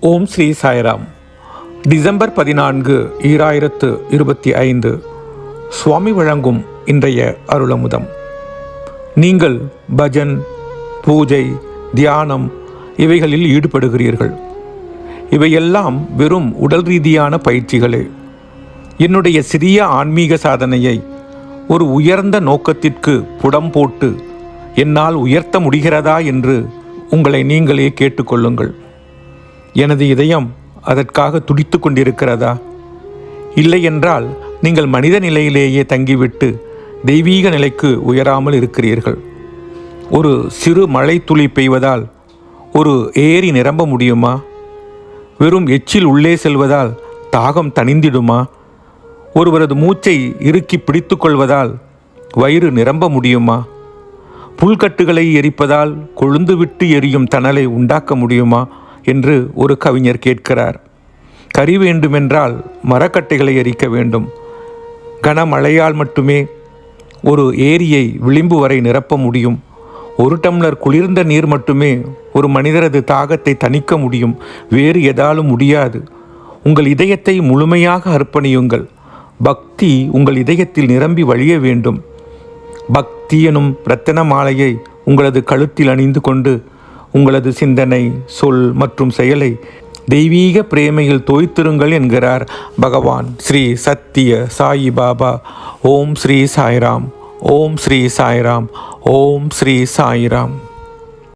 ஓம் Sri Sairam. December பதினான்கு ஈராயிரத்து இருபத்தி ஐந்து. சுவாமி வழங்கும் இன்றைய அருளமுதம். நீங்கள் பஜன் பூஜை தியானம் இவைகளில் ஈடுபடுகிறீர்கள். இவையெல்லாம் வெறும் உடல் ரீதியான பயிற்சிகளே. என்னுடைய சிறிய ஆன்மீக சாதனையை ஒரு உயர்ந்த நோக்கத்திற்கு புடம் போட்டு என்னால் உயர்த்த முடிகிறதா என்று உங்களை நீங்களே கேட்டுக்கொள்ளுங்கள். எனது இதயம் அதற்காக துடித்து கொண்டிருக்கிறதா? இல்லை என்றால் நீங்கள் மனித நிலையிலேயே தங்கிவிட்டு தெய்வீக நிலைக்கு உயராமல் இருக்கிறீர்கள். ஒரு சிறு மழை துளி பெய்வதால் ஒரு ஏரி நிரம்ப முடியுமா? வெறும் எச்சில் உள்ளே செல்வதால் தாகம் தணிந்திடுமா? ஒருவரது மூச்சை இறுக்கி பிடித்துக்கொள்வதால் வயிறு நிரம்ப முடியுமா? புல்கட்டுகளை எரிப்பதால் கொழுந்துவிட்டு எரியும் தணலை உண்டாக்க முடியுமா? என்று ஒரு கவிஞர் கேட்கிறார். கறி வேண்டுமென்றால் மரக்கட்டைகளை எரிக்க வேண்டும். கனமழையால் மட்டுமே ஒரு ஏரியை விளிம்பு வரை நிரப்ப முடியும். ஒரு டம்ளர் குளிர்ந்த நீர் மட்டுமே ஒரு மனிதரது தாகத்தை தணிக்க முடியும். வேறு எதாலும் முடியாது. உங்கள் இதயத்தை முழுமையாக அர்ப்பணியுங்கள். பக்தி உங்கள் இதயத்தில் நிரம்பி வழிய வேண்டும். பக்தி எனும் இரத்தன மாலையை உங்களது கழுத்தில் அணிந்து கொண்டு உங்களது சிந்தனை சொல் மற்றும் செயலை தெய்வீக பிரேமையில் தோய்த்திருங்கள் என்கிறார் பகவான். ஸ்ரீ சத்திய சாயி பாபா. ஓம் ஸ்ரீ சாய்ராம். ஓம் ஸ்ரீ சாய்ராம். ஓம் ஸ்ரீ சாய்ராம்.